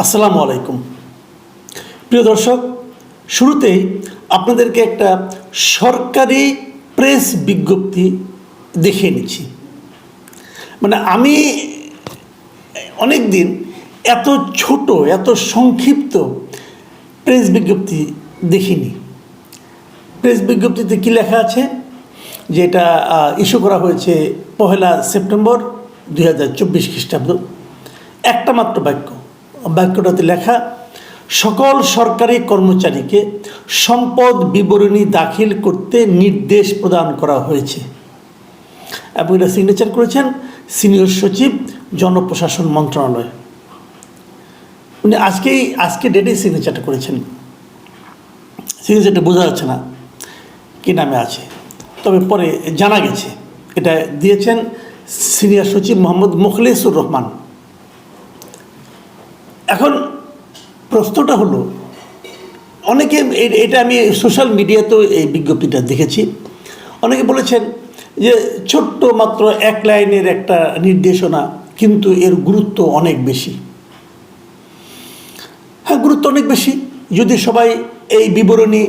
আসসালামু আলাইকুম। প্রিয় দর্শক, শুরুতেই আপনাদেরকে একটা সরকারি প্রেস বিজ্ঞপ্তি দেখিয়ে নিচ্ছি। মানে আমি অনেক দিন এত ছোট, এত সংক্ষিপ্ত প্রেস বিজ্ঞপ্তি দেখিনি। প্রেস বিজ্ঞপ্তিতে কী লেখা আছে? যেটা ইস্যু করা হয়েছে পহেলা সেপ্টেম্বর দুই হাজার চব্বিশ খ্রিস্টাব্দ। একটা মাত্র বাক্য। বাক্যটাতে লেখা, সকল সরকারি কর্মচারীকে সম্পদ বিবরণী দাখিল করতে নির্দেশ প্রদান করা হয়েছে। এবং এটা সিগনেচার করেছেন সিনিয়র সচিব, জনপ্রশাসন মন্ত্রণালয়। উনি আজকেই, আজকে ডেটেই সিগনেচারটা করেছেন। সিগনেচারটা বোঝা যাচ্ছে না কী নামে আছে। তবে পরে জানা গেছে, এটা দিয়েছেন সিনিয়র সচিব মোহাম্মদ মুখলেসুর রহমান। এখন প্রশ্নটা হলো, অনেকে এটা আমি সোশ্যাল মিডিয়াতেও এই বিজ্ঞপ্তিটা দেখেছি। অনেকে বলেছেন যে ছোট্ট মাত্র এক লাইনের একটা নির্দেশনা কিন্তু এর গুরুত্ব অনেক বেশি। হ্যাঁ গুরুত্ব অনেক বেশি। যদি সবাই এই বিবরণী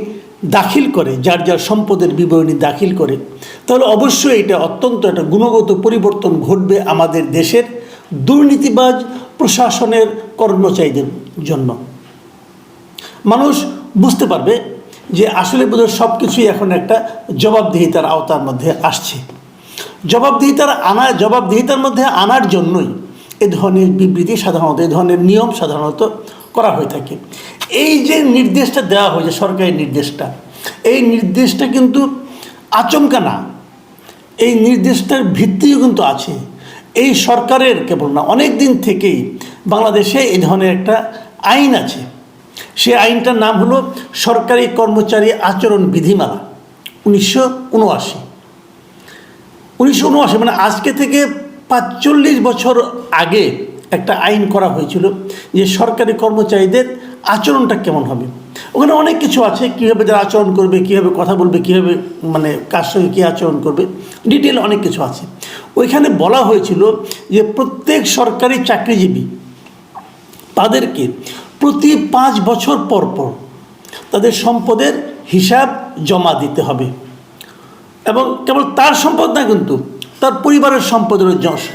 দাখিল করে, যার যার সম্পদের বিবরণী দাখিল করে, তাহলে অবশ্যই এটা অত্যন্ত একটা গুণগত পরিবর্তন ঘটবে আমাদের দেশের দুর্নীতিবাজ প্রশাসনের কর্মচারীদের জন্য। মানুষ বুঝতে পারবে যে আসলে বোধহয় সব কিছুই এখন একটা জবাবদিহিতার আওতার মধ্যে আসছে। জবাবদিহিতার আনা, জবাবদিহিতার মধ্যে আনার জন্যই এ ধরনের বিবৃতি সাধারণত, এ ধরনের নিয়ম সাধারণত করা হয়ে থাকে। এই যে নির্দেশটা দেওয়া হয়েছে, সরকারি নির্দেশটা, এই নির্দেশটা কিন্তু আচমকা না। এই নির্দেশটার ভিত্তিও কিন্তু আছে। এই সরকারের কেবল না অনেক দিন থেকেই বাংলাদেশে এই ধরনের একটা আইন আছে। সে আইনটার নাম হলো সরকারি কর্মচারী আচরণ বিধিমালা, উনিশশো উনআশি। উনিশশো উনআশি মানে আজকে থেকে পাঁচচল্লিশ বছর আগে একটা আইন করা হয়েছিল যে সরকারি কর্মচারীদের আচরণটা কেমন হবে। ওখানে অনেক কিছু আছে, কীভাবে যারা আচরণ করবে, কীভাবে কথা বলবে, কীভাবে মানে কার সঙ্গে কী আচরণ করবে, ডিটেল অনেক কিছু আছে। ওইখানে বলা হয়েছিল যে প্রত্যেক সরকারি চাকরিজীবী তাদেরকে প্রতি পাঁচ বছর পর পর তাদের সম্পদের হিসাব জমা দিতে হবে। এবং কেবল তার সম্পদ না কিন্তু তার পরিবারের সম্পদের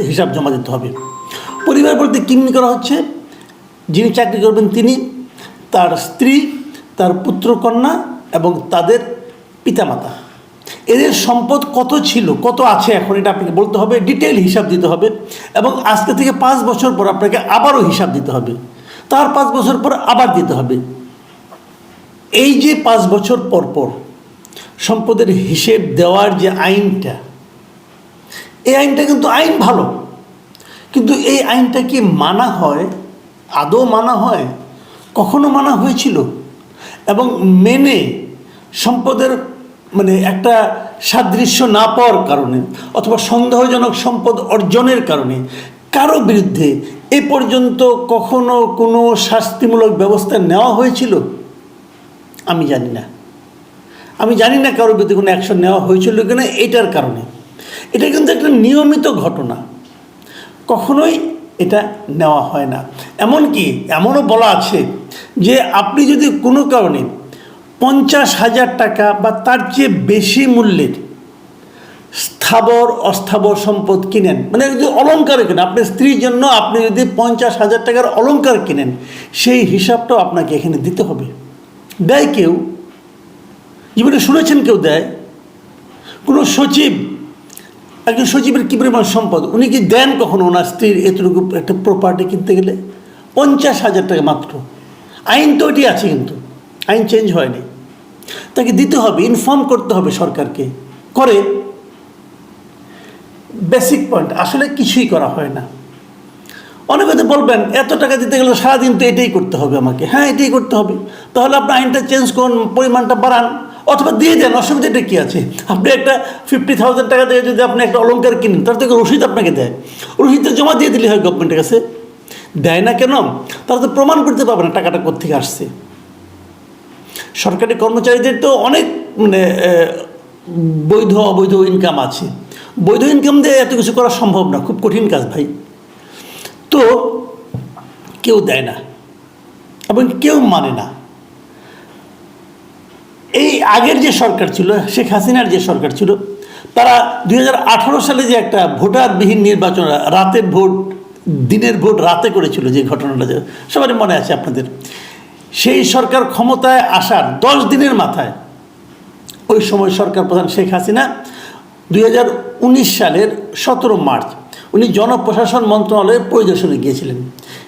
হিসাব জমা দিতে হবে। পরিবার বলতে কিমনি করা হচ্ছে? যিনি চাকরি করবেন তিনি, তার স্ত্রী, তার পুত্রকন্যা এবং তাদের পিতামাতা। এদের সম্পদ কত ছিল, কত আছে এখন এটা আপনাকে বলতে হবে ডিটেল হিসাব দিতে হবে এবং আজকে থেকে পাঁচ বছর পর আপনাকে আবারও হিসাব দিতে হবে। তার পাঁচ বছর পর আবার দিতে হবে। এই যে পাঁচ বছর পর পর সম্পদের হিসেব দেওয়ার যে আইনটা, এই আইনটা কিন্তু আইন ভালো, কিন্তু এই আইনটা কি মানা হয়, আদৌ মানা হয়, কখনো মানা হয়েছিল? এবং মেনে সম্পদের মানে একটা সাদৃশ্য না পাওয়ার কারণে অথবা সন্দেহজনক সম্পদ অর্জনের কারণে কারও বিরুদ্ধে এ পর্যন্ত কখনো কোনো শাস্তিমূলক ব্যবস্থা নেওয়া হয়েছিল? আমি জানি না। আমি জানি না কারোর বিরুদ্ধে কোনো অ্যাকশন নেওয়া হয়েছিল কিনা এটার কারণে। এটা কিন্তু একটা নিয়মিত ঘটনা। কখনোই এটা নেওয়া হয় না। এমনকি এমনও বলা আছে যে আপনি যদি কোনো কারণে পঞ্চাশ হাজার টাকা বা তার চেয়ে বেশি মূল্যের স্থাবর, অস্থাবর সম্পদ কিনেন। মানে যদি অলঙ্কার কেনেন আপনার স্ত্রীর জন্য আপনি যদি পঞ্চাশ হাজার টাকার অলঙ্কার কিনেন, সেই হিসাবটাও আপনাকে এখানে দিতে হবে। দেয় কেউ? জীবনে শুনেছেন কেউ দেয়? কোনো সচিব, একজন সচিবের কী পরিমাণ সম্পদ? উনি কি দেন কখনো ওনার স্ত্রীর এতটুকু একটা প্রপার্টি কিনতে গেলে? পঞ্চাশ হাজার টাকা মাত্র। আইন তো এটি আছে কিন্তু। আইন চেঞ্জ হয়নি। তাকে দিতে হবে ইনফর্ম করতে হবে সরকারকে। করে বেসিক পয়েন্ট আসলে কিছুই করা হয় না। অনেকে তো বলবেন, এত টাকা দিতে গেলে সারাদিন তো এটাই করতে হবে আমাকে। হ্যাঁ এটাই করতে হবে। তাহলে আপনি আইনটা চেঞ্জ করুন, পরিমাণটা বাড়ান, অথবা দিয়ে দেন, অসুবিধাটা কী আছে? আপনি একটা ফিফটি থাউজেন্ড টাকা দিয়ে যদি আপনি একটা অলঙ্কার কিনেন, তার থেকে রসিদ আপনাকে দেয়। রসিদটা জমা দিয়ে দিলে হয় গভর্নমেন্টের কাছে। দেয় না কেন? তারা তো প্রমাণ করতে পারবে না টাকাটা কোথেকে আসছে। সরকারি কর্মচারীদের তো অনেক মানে বৈধ, অবৈধ ইনকাম আছে। বৈধ ইনকাম দিয়ে এত কিছু করা সম্ভব না, খুব কঠিন কাজ ভাই। তো কেউ দেয় না, এবং কেউ মানে না। এই আগের যে সরকার ছিল, শেখ হাসিনার যে সরকার ছিল, তারা দুই হাজার আঠারো সালে যে একটা ভোটারবিহীন নির্বাচন, রাতের ভোট, দিনের ভোট রাতে করেছিল যে ঘটনাটা, সবারই মনে আছে আপনাদের। সেই সরকার ক্ষমতায় আসার দশ দিনের মাথায়, ওই সময় সরকার প্রধান শেখ হাসিনা দুই হাজার উনিশ সালের সতেরো মার্চ উনি জনপ্রশাসন মন্ত্রণালয়ের পরিদর্শনে গিয়েছিলেন।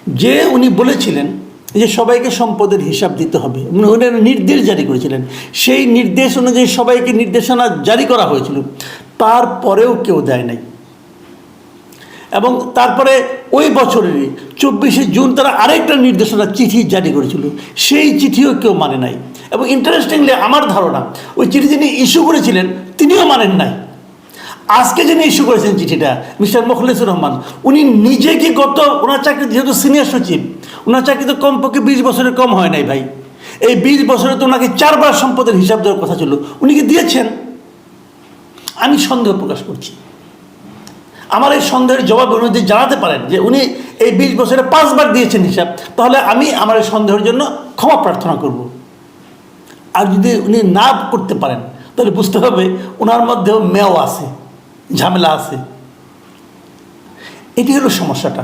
যে উনি বলেছিলেন যে সবাইকে সম্পদের হিসাব দিতে হবে, উনি উনি নির্দেশ জারি করেছিলেন। সেই নির্দেশ অনুযায়ী সবাইকে নির্দেশনা জারি করা হয়েছিল। তারপরেও কেউ দেয় নাই। এবং তারপরে ওই বছরেরই চব্বিশে জুন তারা আরেকটা নির্দেশনা চিঠি জারি করেছিল। সেই চিঠিও কেউ মানে নাই। এবং ইন্টারেস্টিংলি আমার ধারণা, ওই চিঠি যিনি ইস্যু করেছিলেন, তিনিও মানেন নাই। আজকে যিনি ইস্যু করেছেন চিঠিটা, মিস্টার মোখলেসুর রহমান, উনি নিজে কি গত, ওনার চাকরি যেহেতু সিনিয়র সচিব, ওনার চাকরি তো কমপক্ষে বিশ বছরের কম হয় নাই ভাই। এই বিশ বছরে তো ওনাকে চারবার সম্পদের হিসাব দেওয়ার কথা ছিল। উনি কি দিয়েছেন? আমি সন্দেহ প্রকাশ করছি। আমার এই সন্দেহের জবাব উনি যদি জানাতে পারেন যে উনি এই বিশ বছরে পাঁচবার দিয়েছেন হিসাব, তাহলে আমি আমার এই সন্দেহের জন্য ক্ষমা প্রার্থনা করব। আর যদি উনি না করতে পারেন, তাহলে বুঝতে হবে ওনার মধ্যেও মেও আছে, ঝামেলা আছে। এটি হলো সমস্যাটা।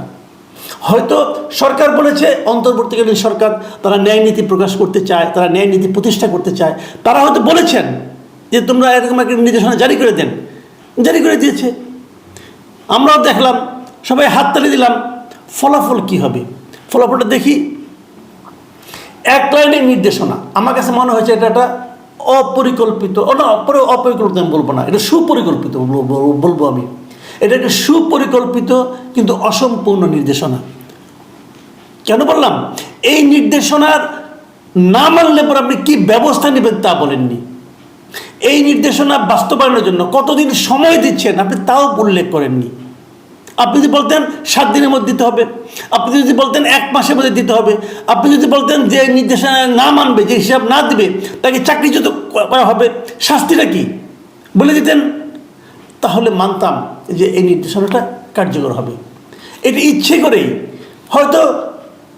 হয়তো সরকার বলেছে, অন্তর্বর্তীকালীন সরকার তারা ন্যায় নীতি প্রকাশ করতে চায়, তারা ন্যায় নীতি প্রতিষ্ঠা করতে চায়। তারা হয়তো বলেছেন যে তোমরা এরকম একটা নির্দেশনা জারি করে দেন। জারি করে দিয়েছে। আমরাও দেখলাম, সবাই হাততালি দিলাম, ফলাফল কি হবে? ফলাফলটা দেখি, এক লাইনের নির্দেশনা। আমার কাছে মনে হয়েছে এটা একটা অপরিকল্পিত না অপরি- অপরিকল্পিত আমি বলব না, এটা সুপরিকল্পিত বলব আমি। এটা একটা সুপরিকল্পিত কিন্তু অসম্পূর্ণ নির্দেশনা। কেন বললাম? এই নির্দেশনার না মানলে পর আপনি কি ব্যবস্থা নেবেন তা বলেননি। এই নির্দেশনা বাস্তবায়নের জন্য কতদিন সময় দিচ্ছেন আপনি তাও উল্লেখ করেননি। আপনি যদি বলতেন সাত দিনের মধ্যে দিতে হবে, আপনি যদি বলতেন এক মাসের মধ্যে দিতে হবে, আপনি যদি বলতেন যে নির্দেশনা না মানবে, যে হিসাব না দিবে, তাকে চাকরিচ্যুত করা হবে, শাস্তিটা কি? বলে দিতেন। তাহলে মানতাম যে এই নির্দেশনাটা কার্যকর হবে। এটি ইচ্ছে করেই। হয়তো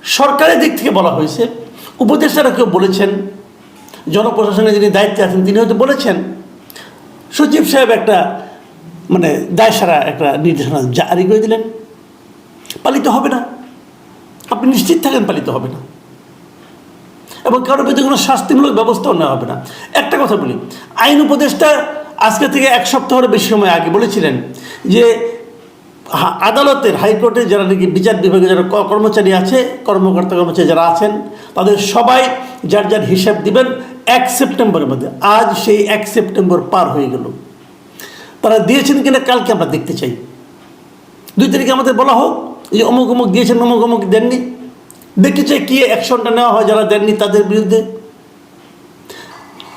সরকারের দিক থেকে বলা হয়েছে, উপদেষ্টারা কেউ বলেছেন জনপ্রশাসনে যিনি দায়িত্বে আছেন, তিনি হয়তো বলেছেন। সচিব সাহেব একটা মানে দায় সারা একটা নির্দেশনা জারি করে দিলেন। পালিত হবে না। আপনি নিশ্চিত থাকেন পালিত হবে না। এবং কারোর বিরুদ্ধে কোনো শাস্তিমূলক ব্যবস্থাও নেওয়া হবে না। একটা কথা বলি, আইন উপদেষ্টা আজকে থেকে এক সপ্তাহের বেশি সময় আগে বলেছিলেন যে আদালতের হাইকোর্টে যারা নাকি বিচার বিভাগে যারা কর্মচারী আছে, কর্মকর্তা কর্মচারী যারা আছেন, তাদের সবাই যার যার হিসাব দিবেন এক সেপ্টেম্বরের মধ্যে। আজ সেই এক সেপ্টেম্বর পার হয়ে গেল। তারা দিয়েছেন কিনা কালকে আমরা দেখতে চাই। দুই তারিখে আমাদের বলা হোক যে অমুক অমুক দিয়েছেন, অমুক অমুক দেননি। দেখতে চাই কি অ্যাকশনটা নেওয়া হয় যারা দেননি তাদের বিরুদ্ধে।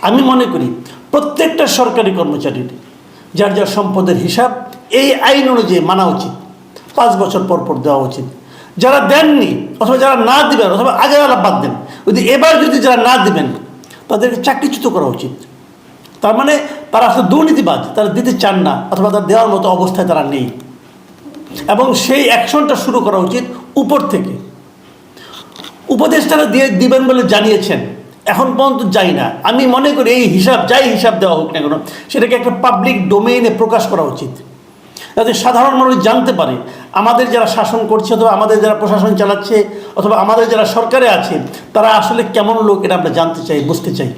আমি মনে করি প্রত্যেকটা সরকারি কর্মচারীর যার যার সম্পদের হিসাব এই আইন অনুযায়ী মানা উচিত, পাঁচ বছর পর পর দেওয়া উচিত। যারা দেননি অথবা যারা না দেবেন অথবা আগে যারা বাদ দেন, যদি এবার যদি যারা না দেবেন, তাদেরকে চাকরিচ্যুত করা উচিত। তার মানে তারা আসলে দুর্নীতিবাজ, তারা দিতে চান না, অথবা তার দেওয়ার মতো অবস্থায় তারা নেই। এবং সেই অ্যাকশনটা শুরু করা উচিত উপর থেকে। উপদেষ্টারা দিয়ে দিবেন বলে জানিয়েছেন, এখন পর্যন্ত যাই না। আমি মনে করি এই হিসাব, যাই হিসাব দেওয়া হোক না কেন, সেটাকে একটা পাবলিক ডোমেইনে প্রকাশ করা উচিত। যাতে সাধারণ মানুষ জানতে পারে, আমাদের যারা শাসন করছে অথবা আমাদের যারা প্রশাসন চালাচ্ছে, অথবা আমাদের যারা সরকারে আছে, তারা আসলে কেমন লোক, এটা আমরা জানতে চাই, বুঝতে চাই।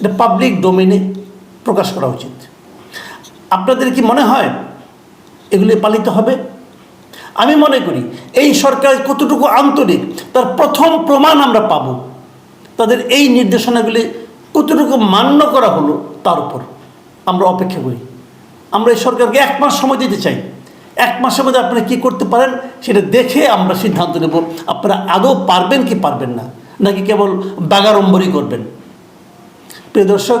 এটা পাবলিক ডোমেইনে প্রকাশ করা উচিত। আপনাদের কি মনে হয় এগুলি পালিত হবে? আমি মনে করি এই সরকার কতটুকু আন্তরিক, তার প্রথম প্রমাণ আমরা পাব। তাদের এই নির্দেশনাগুলি কতটুকু মান্য করা হলো তার উপর আমরা অপেক্ষা করি। আমরা এই সরকারকে এক মাস সময় দিতে চাই। এক মাসের মধ্যে আপনারা কী করতে পারেন সেটা দেখে আমরা সিদ্ধান্ত নেব। আপনারা আদৌ পারবেন কি পারবেন না, নাকি কেবল বাগাড়ম্বরই করবেন? প্রিয় দর্শক